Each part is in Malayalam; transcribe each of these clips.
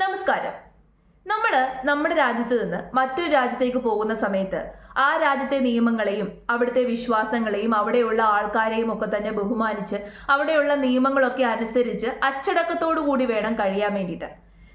നമസ്കാരം. നമ്മൾ നമ്മുടെ രാജ്യത്ത് നിന്ന് മറ്റൊരു രാജ്യത്തേക്ക് പോകുന്ന സമയത്ത് ആ രാജ്യത്തെ നിയമങ്ങളെയും അവിടുത്തെ വിശ്വാസങ്ങളെയും അവിടെയുള്ള ആൾക്കാരെയും ഒക്കെ തന്നെ ബഹുമാനിച്ച് അവിടെയുള്ള നിയമങ്ങളൊക്കെ അനുസരിച്ച് അച്ചടക്കത്തോടു കൂടി വേണം കഴിയാൻ വേണ്ടിയിട്ട്.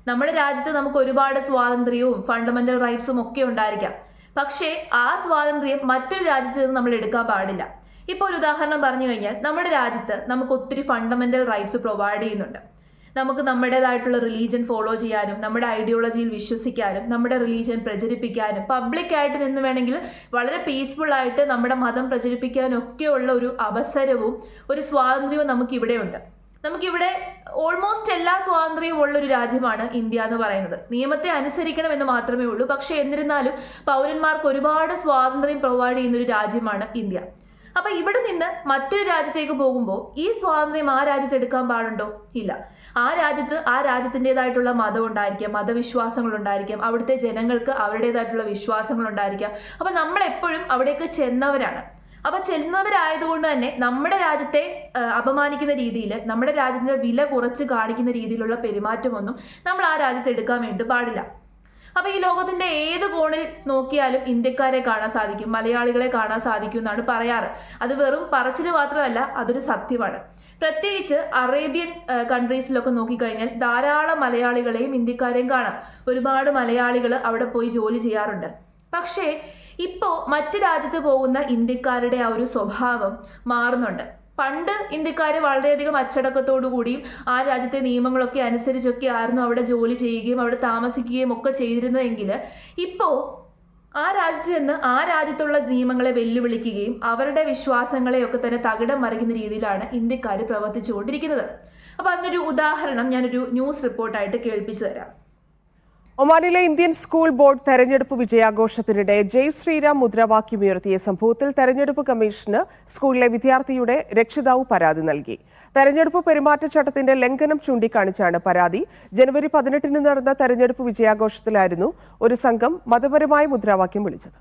നമ്മുടെ രാജ്യത്ത് നമുക്ക് ഒരുപാട് സ്വാതന്ത്ര്യവും ഫണ്ടമെന്റൽ റൈറ്റ്സും ഒക്കെ ഉണ്ടായിരിക്കാം. പക്ഷേ ആ സ്വാതന്ത്ര്യം മറ്റൊരു രാജ്യത്ത് നിന്ന് നമ്മൾ എടുക്കാൻ പാടില്ല. ഇപ്പോൾ ഒരു ഉദാഹരണം പറഞ്ഞു കഴിഞ്ഞാൽ നമ്മുടെ രാജ്യത്ത് നമുക്ക് ഒത്തിരി ഫണ്ടമെന്റൽ റൈറ്റ്സ് പ്രൊവൈഡ് ചെയ്യുന്നുണ്ട്. നമുക്ക് നമ്മുടേതായിട്ടുള്ള റിലീജിയൻ ഫോളോ ചെയ്യാനും നമ്മുടെ ഐഡിയോളജിയിൽ വിശ്വസിക്കാനും നമ്മുടെ റിലീജിയൻ പ്രചരിപ്പിക്കാനും പബ്ലിക്കായിട്ട് നിന്ന് വേണമെങ്കിൽ വളരെ പീസ്ഫുൾ ആയിട്ട് നമ്മുടെ മതം പ്രചരിപ്പിക്കാനും ഒക്കെയുള്ള ഒരു അവസരവും ഒരു സ്വാതന്ത്ര്യവും നമുക്ക് ഇവിടെയുണ്ട് നമുക്കിവിടെ ഓൾമോസ്റ്റ് എല്ലാ സ്വാതന്ത്ര്യവും ഉള്ള ഒരു രാജ്യമാണ് ഇന്ത്യ എന്ന് പറയുന്നത്. നിയമത്തെ അനുസരിക്കണം എന്ന് മാത്രമേ ഉള്ളൂ. പക്ഷേ എന്നിരുന്നാലും പൗരന്മാർക്ക് ഒരുപാട് സ്വാതന്ത്ര്യം പ്രൊവൈഡ് ചെയ്യുന്ന ഒരു രാജ്യമാണ് ഇന്ത്യ. അപ്പൊ ഇവിടെ നിന്ന് മറ്റൊരു രാജ്യത്തേക്ക് പോകുമ്പോൾ ഈ സ്വാതന്ത്ര്യം ആ രാജ്യത്ത് എടുക്കാൻ പാടുണ്ടോ? ഇല്ല. ആ രാജ്യത്ത് ആ രാജ്യത്തിന്റെതായിട്ടുള്ള മതം ഉണ്ടായിരിക്കാം മതവിശ്വാസങ്ങൾ ഉണ്ടായിരിക്കാം അവിടുത്തെ ജനങ്ങൾക്ക് അവരുടേതായിട്ടുള്ള വിശ്വാസങ്ങൾ ഉണ്ടായിരിക്കാം. അപ്പൊ നമ്മൾ എപ്പോഴും അവിടേക്ക് ചെന്നവരാണ്. അപ്പൊ ചെല്ലുന്നവരായതുകൊണ്ട് തന്നെ നമ്മുടെ രാജ്യത്തെ അപമാനിക്കുന്ന രീതിയിൽ നമ്മുടെ രാജ്യത്തിന്റെ വില കുറച്ച് കാണിക്കുന്ന രീതിയിലുള്ള പെരുമാറ്റമൊന്നും നമ്മൾ ആ രാജ്യത്ത് എടുക്കാൻ വേണ്ടി പാടില്ല. അപ്പൊ ഈ ലോകത്തിന്റെ ഏത് കോണിൽ നോക്കിയാലും ഇന്ത്യക്കാരെ കാണാൻ സാധിക്കും മലയാളികളെ കാണാൻ സാധിക്കും എന്നാണ് പറയാറ്. അത് വെറും പറച്ചിൽ മാത്രമല്ല അതൊരു സത്യമാണ്. പ്രത്യേകിച്ച് അറേബ്യൻ കൺട്രീസിലൊക്കെ നോക്കിക്കഴിഞ്ഞാൽ ധാരാളം മലയാളികളെയും ഇന്ത്യക്കാരെയും കാണാം. ഒരുപാട് മലയാളികൾ അവിടെ പോയി ജോലി ചെയ്യാറുണ്ട്. പക്ഷേ ഇപ്പോൾ മറ്റു രാജ്യത്ത് പോകുന്ന ഇന്ത്യക്കാരുടെ ആ ഒരു സ്വഭാവം മാറുന്നുണ്ട്. പണ്ട് ഇന്ത്യക്കാർ വളരെയധികം അച്ചടക്കത്തോടു കൂടിയും ആ രാജ്യത്തെ നിയമങ്ങളൊക്കെ അനുസരിച്ചൊക്കെ ആയിരുന്നു അവിടെ ജോലി ചെയ്യുകയും അവിടെ താമസിക്കുകയും ഒക്കെ ചെയ്തിരുന്നതെങ്കിൽ ഇപ്പോൾ ആ രാജ്യത്ത് ചെന്ന് ആ രാജ്യത്തുള്ള നിയമങ്ങളെ വെല്ലുവിളിക്കുകയും അവരുടെ വിശ്വാസങ്ങളെയൊക്കെ തന്നെ തകിടം മറിക്കുന്ന രീതിയിലാണ് ഇന്ത്യക്കാർ പ്രവർത്തിച്ചുകൊണ്ടിരിക്കുന്നത്. അപ്പോൾ അതിനൊരു ഉദാഹരണം ഞാനൊരു ന്യൂസ് റിപ്പോർട്ടായിട്ട് കേൾപ്പിച്ചു തരാം. ഒമാനിലെ ഇന്ത്യൻ സ്കൂൾ ബോർഡ് തെരഞ്ഞെടുപ്പ് വിജയാഘോഷത്തിനിടെ ജയ് ശ്രീരാം മുദ്രാവാക്യം മുദ്രാവാക്യമുയർത്തിയ സംഭവത്തിൽ തെരഞ്ഞെടുപ്പ് കമ്മീഷന് സ്കൂളിലെ വിദ്യാർത്ഥിയുടെ രക്ഷിതാവ് പരാതി നൽകി. തെരഞ്ഞെടുപ്പ് പെരുമാറ്റച്ചട്ടത്തിന്റെ ലംഘനം ചൂണ്ടിക്കാണിച്ചാണ് പരാതി. ജനുവരി പതിനെട്ടിന് നടന്ന തെരഞ്ഞെടുപ്പ് വിജയാഘോഷത്തിലായിരുന്നു ഒരു സംഘം മതപരമായ മുദ്രാവാക്യം വിളിച്ചത്.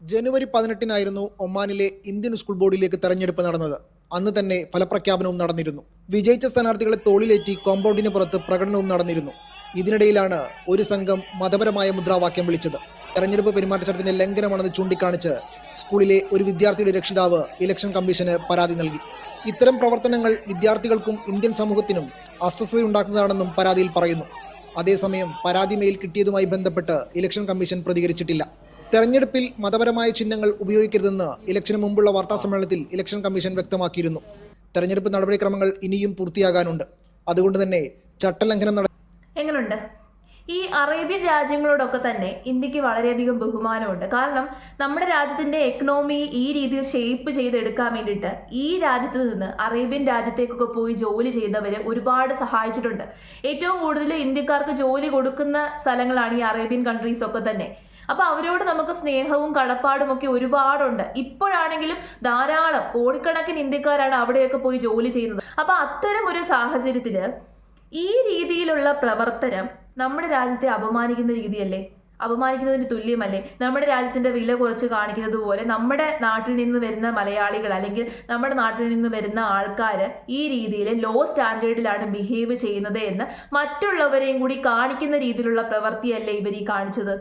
ജനുവരി പതിനെട്ടിനായിരുന്നു ഒമാനിലെ ഇന്ത്യൻ സ്കൂൾ ബോർഡിലേക്ക് തെരഞ്ഞെടുപ്പ് നടന്നത്. അന്ന് തന്നെ ഫലപ്രഖ്യാപനവും നടന്നിരുന്നു. വിജയിച്ച സ്ഥാനാർത്ഥികളെ തോളിലേറ്റി കോമ്പൗണ്ടിന് പുറത്ത് പ്രകടനവും നടന്നിരുന്നു. ഇതിനിടയിലാണ് ഒരു സംഘം മതപരമായ മുദ്രാവാക്യം വിളിച്ചത്. തെരഞ്ഞെടുപ്പ് പെരുമാറ്റച്ചട്ടത്തിന്റെ ലംഘനമാണെന്ന് ചൂണ്ടിക്കാണിച്ച് സ്കൂളിലെ ഒരു വിദ്യാർത്ഥിയുടെ രക്ഷിതാവ് ഇലക്ഷൻ കമ്മീഷന് പരാതി നൽകി. ഇത്തരം പ്രവർത്തനങ്ങൾ വിദ്യാർത്ഥികൾക്കും ഇന്ത്യൻ സമൂഹത്തിനും അസ്വസ്ഥതയുണ്ടാക്കുന്നതാണെന്നും പരാതിയിൽ പറയുന്നു. അതേസമയം പരാതി മെയിൽ കിട്ടിയതുമായി ബന്ധപ്പെട്ട് ഇലക്ഷൻ കമ്മീഷൻ പ്രതികരിച്ചിട്ടില്ല. തെരഞ്ഞെടുപ്പിൽ മതപരമായ ചിഹ്നങ്ങൾ ഉപയോഗിക്കരുതെന്ന് ഇലക്ഷന് മുമ്പുള്ള വാർത്താ സമ്മേളനത്തിൽ ഇലക്ഷൻ കമ്മീഷൻ വ്യക്തമാക്കിയിരുന്നു. തെരഞ്ഞെടുപ്പ് നടപടിക്രമങ്ങൾ ഇനിയും പൂർത്തിയാകാനുണ്ട്. അതുകൊണ്ട് തന്നെ ചട്ടലംഘനം നട എങ്ങനെയുണ്ട് ഈ അറേബ്യൻ രാജ്യങ്ങളോടൊക്കെ തന്നെ ഇന്ത്യയ്ക്ക് വളരെയധികം ബഹുമാനമുണ്ട്. കാരണം നമ്മുടെ രാജ്യത്തിന്റെ എക്കണോമി ഈ രീതിയിൽ ഷേപ്പ് ചെയ്തെടുക്കാൻ വേണ്ടിയിട്ട് ഈ രാജ്യത്ത് നിന്ന് അറേബ്യൻ രാജ്യത്തേക്കൊക്കെ പോയി ജോലി ചെയ്യുന്നവരെ ഒരുപാട് സഹായിച്ചിട്ടുണ്ട്. ഏറ്റവും കൂടുതൽ ഇന്ത്യക്കാർക്ക് ജോലി കൊടുക്കുന്ന സ്ഥലങ്ങളാണ് ഈ അറേബ്യൻ കൺട്രീസ് ഒക്കെ തന്നെ. അപ്പൊ അവരോട് നമുക്ക് സ്നേഹവും കടപ്പാടും ഒക്കെ ഒരുപാടുണ്ട്. ഇപ്പോഴാണെങ്കിലും ധാരാളം കോടിക്കണക്കിന് ഇന്ത്യക്കാരാണ് അവിടെയൊക്കെ പോയി ജോലി ചെയ്യുന്നത്. അപ്പൊ അത്തരം ഒരു സാഹചര്യത്തിൽ ഈ രീതിയിലുള്ള പ്രവർത്തനം നമ്മുടെ രാജ്യത്തെ അപമാനിക്കുന്ന രീതിയല്ലേ? അപമാനിക്കുന്നതിന് തുല്യമല്ലേ? നമ്മുടെ രാജ്യത്തിന്റെ വില കുറച്ച് കാണിക്കുന്നത് പോലെ നമ്മുടെ നാട്ടിൽ നിന്ന് വരുന്ന മലയാളികൾ അല്ലെങ്കിൽ നമ്മുടെ നാട്ടിൽ നിന്ന് വരുന്ന ആൾക്കാർ ഈ രീതിയിൽ ലോ സ്റ്റാൻഡേർഡിലാണ് ബിഹേവ് ചെയ്യുന്നത് എന്ന് മറ്റുള്ളവരെയും കൂടി കാണിക്കുന്ന രീതിയിലുള്ള പ്രവൃത്തിയല്ലേ ഇവർ ഈ കാണിച്ചത്?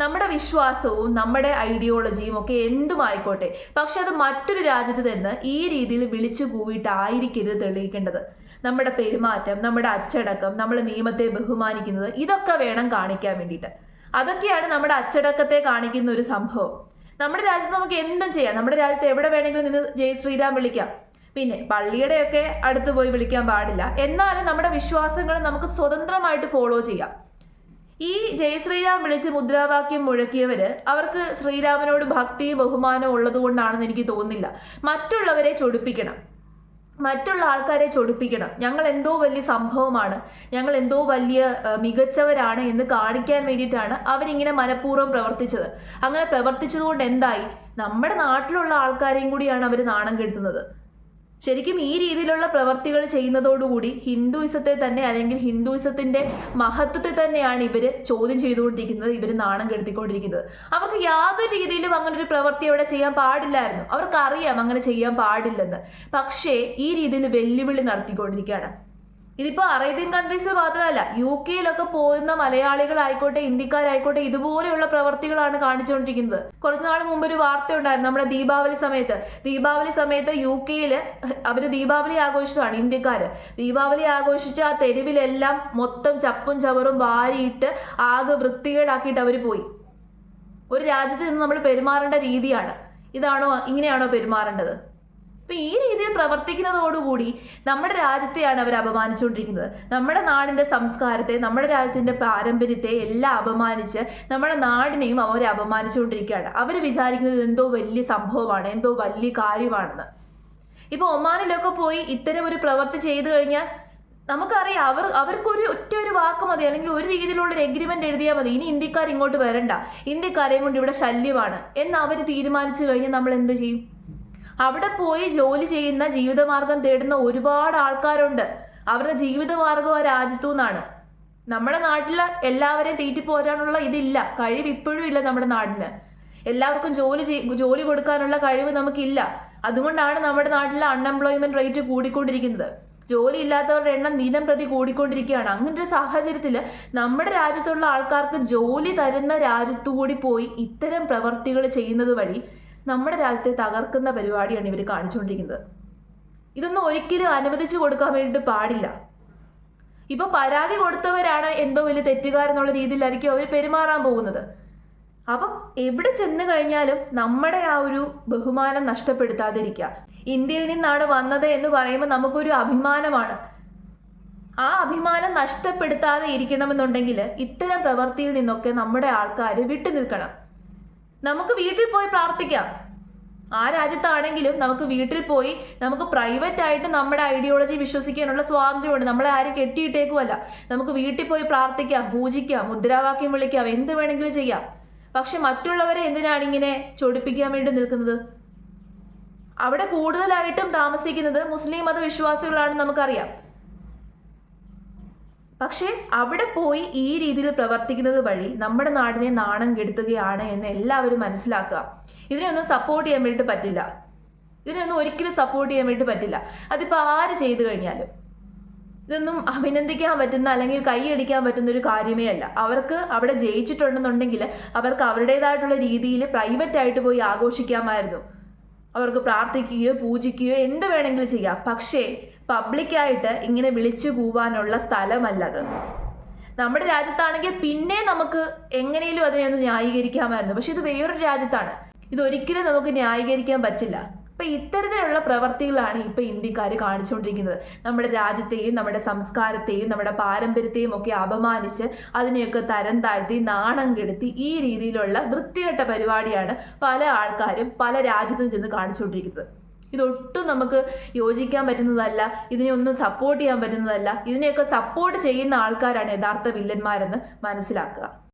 നമ്മുടെ വിശ്വാസവും നമ്മുടെ ഐഡിയോളജിയും ഒക്കെ എന്തുമായിക്കോട്ടെ പക്ഷെ അത് മറ്റൊരു രാജ്യത്ത് നിന്ന് ഈ രീതിയിൽ വിളിച്ചു കൂവിയിട്ടായിരിക്കരുത് തെളിയിക്കേണ്ടത്. നമ്മുടെ പെരുമാറ്റം നമ്മുടെ അച്ചടക്കം നമ്മൾ നിയമത്തെ ബഹുമാനിക്കുന്നത് ഇതൊക്കെ വേണം കാണിക്കാൻ വേണ്ടിയിട്ട്. അതൊക്കെയാണ് നമ്മുടെ അച്ചടക്കത്തെ കാണിക്കുന്ന ഒരു സംഭവം. നമ്മുടെ രാജ്യത്ത് നമുക്ക് എന്തും ചെയ്യാം. നമ്മുടെ രാജ്യത്ത് എവിടെ വേണമെങ്കിലും നിന്ന് ജയ് ശ്രീരാം വിളിക്കാം. പിന്നെ പള്ളിയുടെയൊക്കെ അടുത്ത് പോയി വിളിക്കാൻ പാടില്ല. എന്നാലും നമ്മുടെ വിശ്വാസങ്ങൾ നമുക്ക് സ്വതന്ത്രമായിട്ട് ഫോളോ ചെയ്യാം. ഈ ജയശ്രീരാം വിളിച്ച് മുദ്രാവാക്യം മുഴക്കിയവര് അവർക്ക് ശ്രീരാമനോട് ഭക്തിയും ബഹുമാനവും ഉള്ളതുകൊണ്ടാണെന്ന് എനിക്ക് തോന്നുന്നില്ല. മറ്റുള്ളവരെ ചൊടിപ്പിക്കണം. മറ്റുള്ള ആൾക്കാരെ ചൊടിപ്പിക്കണം. ഞങ്ങൾ എന്തോ വലിയ സംഭവമാണ്. ഞങ്ങൾ എന്തോ വലിയ മികച്ചവരാണ് എന്ന് കാണിക്കാൻ വേണ്ടിയിട്ടാണ് അവരിങ്ങനെ മനഃപൂർവം പ്രവർത്തിച്ചത്. അങ്ങനെ പ്രവർത്തിച്ചതുകൊണ്ട് എന്തായി? നമ്മുടെ നാട്ടിലുള്ള ആൾക്കാരെയും കൂടിയാണ് അവർ നാണം കെടുത്തുന്നത്. ശരിക്കും ഈ രീതിയിലുള്ള പ്രവർത്തികൾ ചെയ്യുന്നതോടുകൂടി ഹിന്ദുയിസത്തെ തന്നെ അല്ലെങ്കിൽ ഹിന്ദുയിസത്തിന്റെ മഹത്വത്തെ തന്നെയാണ് ഇവർ ചോദ്യം ചെയ്തുകൊണ്ടിരിക്കുന്നത് ഇവർ നാണം കെടുത്തിക്കൊണ്ടിരിക്കുന്നത്. അവർക്ക് യാതൊരു രീതിയിലും അങ്ങനെ ഒരു പ്രവൃത്തി അവിടെ ചെയ്യാൻ പാടില്ലായിരുന്നു. അവർക്കറിയാം അങ്ങനെ ചെയ്യാൻ പാടില്ലെന്ന്. പക്ഷേ ഈ രീതിയിൽ വെല്ലുവിളി നടത്തിക്കൊണ്ടിരിക്കുകയാണ്. ഇതിപ്പോ അറേബ്യൻ കൺട്രീസ് മാത്രമല്ല യു കെയിലൊക്കെ പോകുന്ന മലയാളികളായിക്കോട്ടെ ഇന്ത്യക്കാരായിക്കോട്ടെ ഇതുപോലെയുള്ള പ്രവർത്തികളാണ് കാണിച്ചുകൊണ്ടിരിക്കുന്നത്. കുറച്ചു നാൾ മുമ്പ് ഒരു വാർത്ത ഉണ്ടായിരുന്നു നമ്മുടെ ദീപാവലി സമയത്ത്. ദീപാവലി സമയത്ത് യു കെയിൽ അവർ ദീപാവലി ആഘോഷിച്ചതാണ് ഇന്ത്യക്കാർ ദീപാവലി ആഘോഷിച്ച ആ തെരുവിലെല്ലാം മൊത്തം ചപ്പും ചവറും വാരിയിട്ട് ആകെ വൃത്തികേടാക്കിയിട്ട് അവർ പോയി. ഒരു രാജ്യത്ത് നിന്ന് നമ്മൾ പെരുമാറേണ്ട രീതിയാണ്. ഇതാണോ ഇങ്ങനെയാണോ പെരുമാറേണ്ടത്? അപ്പൊ ഈ രീതിയിൽ പ്രവർത്തിക്കുന്നതോടുകൂടി നമ്മുടെ രാജ്യത്തെയാണ് അവർ അപമാനിച്ചുകൊണ്ടിരിക്കുന്നത്. നമ്മുടെ നാടിന്റെ സംസ്കാരത്തെ നമ്മുടെ രാജ്യത്തിന്റെ പാരമ്പര്യത്തെ എല്ലാം അപമാനിച്ച് നമ്മുടെ നാടിനെയും അവർ അപമാനിച്ചുകൊണ്ടിരിക്കുകയാണ്. അവർ വിചാരിക്കുന്നത് എന്തോ വലിയ സംഭവമാണ് എന്തോ വലിയ കാര്യമാണെന്ന്. ഇപ്പൊ ഒമാനിലൊക്കെ പോയി ഇത്തരം ഒരു പ്രവൃത്തി ചെയ്തു കഴിഞ്ഞാൽ നമുക്കറിയാം അവർ അവർക്കൊരു ഒറ്റ ഒരു വാക്ക് മതി അല്ലെങ്കിൽ ഒരു രീതിയിലുള്ള ഒരു എഗ്രിമെന്റ് എഴുതിയാൽ മതി. ഇനി ഇന്ത്യക്കാർ ഇങ്ങോട്ട് വരണ്ട. ഇന്ത്യക്കാരെയും കൊണ്ട് ഇവിടെ ശല്യമാണ്. എന്ന് അവർ തീരുമാനിച്ചു കഴിഞ്ഞാൽ നമ്മൾ എന്ത് ചെയ്യും? അവിടെ പോയി ജോലി ചെയ്യുന്ന ജീവിതമാർഗം തേടുന്ന ഒരുപാട് ആൾക്കാരുണ്ട്. അവരുടെ ജീവിതമാർഗം ആ രാജ്യത്തു നിന്നാണ്. നമ്മുടെ നാട്ടിൽ എല്ലാവരെയും തീറ്റി പോരാനുള്ള ഇതില്ല. കഴിവ് ഇപ്പോഴും ഇല്ല നമ്മുടെ നാടിന്. എല്ലാവർക്കും ജോലി ജോലി കൊടുക്കാനുള്ള കഴിവ് നമുക്കില്ല. അതുകൊണ്ടാണ് നമ്മുടെ നാട്ടിലെ അൺഎംപ്ലോയ്മെന്റ് റേറ്റ് കൂടിക്കൊണ്ടിരിക്കുന്നത്. ജോലി ഇല്ലാത്തവരുടെ എണ്ണം ദിനം പ്രതി കൂടിക്കൊണ്ടിരിക്കുകയാണ്. അങ്ങനെ ഒരു സാഹചര്യത്തിൽ നമ്മുടെ രാജ്യത്തുള്ള ആൾക്കാർക്ക് ജോലി തരുന്ന രാജ്യത്തുകൂടി പോയി ഇത്തരം പ്രവർത്തികൾ ചെയ്യുന്നത് വഴി നമ്മുടെ രാജ്യത്തെ തകർക്കുന്ന പരിപാടിയാണ് ഇവർ കാണിച്ചുകൊണ്ടിരിക്കുന്നത്. ഇതൊന്നും ഒരിക്കലും അനുവദിച്ചു കൊടുക്കാൻ വേണ്ടിയിട്ട് പാടില്ല. ഇപ്പൊ പരാതി കൊടുത്തവരാണ് എന്തോ വലിയ തെറ്റുകാരെന്നുള്ള രീതിയിലായിരിക്കും അവർ പെരുമാറാൻ പോകുന്നത്. അപ്പം എവിടെ ചെന്ന് കഴിഞ്ഞാലും നമ്മുടെ ആ ഒരു ബഹുമാനം നഷ്ടപ്പെടുത്താതിരിക്കുക. ഇന്ത്യയിൽ നിന്നാണ് വന്നത് എന്ന് പറയുമ്പോൾ നമുക്കൊരു അഭിമാനമാണ്. ആ അഭിമാനം നഷ്ടപ്പെടുത്താതെ ഇരിക്കണമെന്നുണ്ടെങ്കിൽ ഇത്തരം പ്രവൃത്തിയിൽ നിന്നൊക്കെ നമ്മുടെ ആൾക്കാർ വിട്ടു നിൽക്കണം നമുക്ക് വീട്ടിൽ പോയി പ്രാർത്ഥിക്കാം. ആ രാജ്യത്താണെങ്കിലും നമുക്ക് വീട്ടിൽ പോയി നമുക്ക് പ്രൈവറ്റ് ആയിട്ട് നമ്മുടെ ഐഡിയോളജി വിശ്വസിക്കാനുള്ള സ്വാതന്ത്ര്യമുണ്ട്. നമ്മളെ ആരും കെട്ടിയിട്ടേക്കുമല്ല നമുക്ക് വീട്ടിൽ പോയി പ്രാർത്ഥിക്കാം പൂജിക്കാം മുദ്രാവാക്യം വിളിക്കാം എന്ത് വേണമെങ്കിലും ചെയ്യാം. പക്ഷെ മറ്റുള്ളവരെ എന്തിനാണ് ഇങ്ങനെ ചൊടിപ്പിക്കാൻ വേണ്ടി നിൽക്കുന്നത്? അവിടെ കൂടുതലായിട്ടും താമസിക്കുന്നത് മുസ്ലിം മതവിശ്വാസികളാണെന്ന് നമുക്കറിയാം. പക്ഷേ അവിടെ പോയി ഈ രീതിയിൽ പ്രവർത്തിക്കുന്നത് വഴി നമ്മുടെ നാടിനെ നാണം കെടുത്തുകയാണ് എന്ന് എല്ലാവരും മനസ്സിലാക്കുക. ഇതിനെയൊന്നും സപ്പോർട്ട് ചെയ്യാൻ വേണ്ടിട്ട് പറ്റില്ല. ഇതിനൊന്നും ഒരിക്കലും സപ്പോർട്ട് ചെയ്യാൻ വേണ്ടി പറ്റില്ല. അതിപ്പോൾ ആര് ചെയ്തു കഴിഞ്ഞാലും. ഇതൊന്നും അഭിനന്ദിക്കാൻ പറ്റുന്ന അല്ലെങ്കിൽ കൈയടിക്കാൻ പറ്റുന്ന ഒരു കാര്യമേ അല്ല. അവർക്ക് അവിടെ ജയിച്ചിട്ടുണ്ടെന്നുണ്ടെങ്കിൽ അവർക്ക് അവരുടേതായിട്ടുള്ള രീതിയിൽ പ്രൈവറ്റ് ആയിട്ട് പോയി ആഘോഷിക്കാമായിരുന്നു. അവർക്ക് പ്രാർത്ഥിക്കുകയോ പൂജിക്കുകയോ എന്ത് വേണമെങ്കിലും ചെയ്യാം. പക്ഷേ പബ്ലിക്കായിട്ട് ഇങ്ങനെ വിളിച്ചു കൂവാനുള്ള സ്ഥലമല്ലത്. നമ്മുടെ രാജ്യത്താണെങ്കിൽ പിന്നെ നമുക്ക് എങ്ങനെയും അതിനെ ഒന്ന് ന്യായീകരിക്കാമായിരുന്നു. പക്ഷെ ഇത് വേറൊരു രാജ്യത്താണ്. ഇതൊരിക്കലും നമുക്ക് ന്യായീകരിക്കാൻ പറ്റില്ല. അപ്പൊ ഇത്തരത്തിലുള്ള പ്രവർത്തികളാണ് ഇപ്പൊ ഇന്ത്യക്കാർ കാണിച്ചുകൊണ്ടിരിക്കുന്നത്. നമ്മുടെ രാജ്യത്തെയും നമ്മുടെ സംസ്കാരത്തെയും നമ്മുടെ പാരമ്പര്യത്തെയും ഒക്കെ അപമാനിച്ച് അതിനെയൊക്കെ തരം താഴ്ത്തി നാണം കെടുത്തി ഈ രീതിയിലുള്ള വൃത്തികെട്ട പരിപാടിയാണ് പല ആൾക്കാരും പല രാജ്യത്തും ചെന്ന് കാണിച്ചുകൊണ്ടിരിക്കുന്നത്. ഇതൊട്ടും നമുക്ക് യോജിക്കാൻ പറ്റുന്നതല്ല ഇതിനെ ഒന്നും സപ്പോർട്ട് ചെയ്യാൻ പറ്റുന്നതല്ല. ഇതിനെയൊക്കെ സപ്പോർട്ട് ചെയ്യുന്ന ആൾക്കാരാണ് യഥാർത്ഥ വില്ലന്മാരെന്ന് മനസ്സിലാക്കുക.